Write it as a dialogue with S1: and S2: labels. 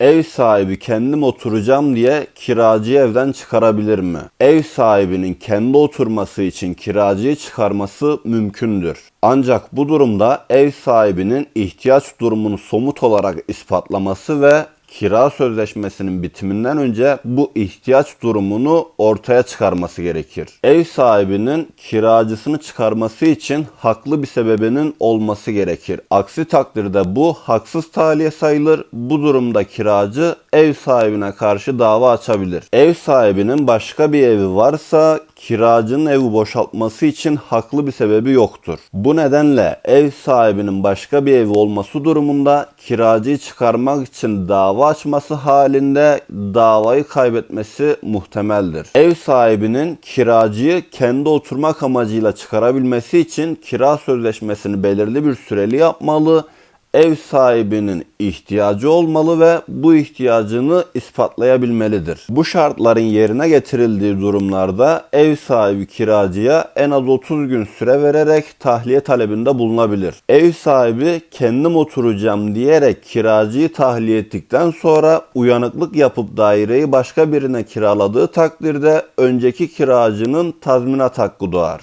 S1: Ev sahibi kendim oturacağım diye kiracıyı evden çıkarabilir mi? Ev sahibinin kendi oturması için kiracıyı çıkarması mümkündür. Ancak bu durumda ev sahibinin ihtiyaç durumunu somut olarak ispatlaması ve kira sözleşmesinin bitiminden önce bu ihtiyaç durumunu ortaya çıkarması gerekir. Ev sahibinin kiracısını çıkarması için haklı bir sebebinin olması gerekir. Aksi takdirde bu haksız tahliye sayılır. Bu durumda kiracı ev sahibine karşı dava açabilir. Ev sahibinin başka bir evi varsa kiracının evi boşaltması için haklı bir sebebi yoktur. Bu nedenle ev sahibinin başka bir evi olması durumunda kiracıyı çıkarmak için dava açması halinde davayı kaybetmesi muhtemeldir. Ev sahibinin kiracıyı kendi oturmak amacıyla çıkarabilmesi için kira sözleşmesini belirli bir süreli yapmalı ev sahibinin ihtiyacı olmalı ve bu ihtiyacını ispatlayabilmelidir. Bu şartların yerine getirildiği durumlarda ev sahibi kiracıya en az 30 gün süre vererek tahliye talebinde bulunabilir. Ev sahibi kendim oturacağım diyerek kiracıyı tahliye ettikten sonra uyanıklık yapıp daireyi başka birine kiraladığı takdirde önceki kiracının tazminat hakkı doğar.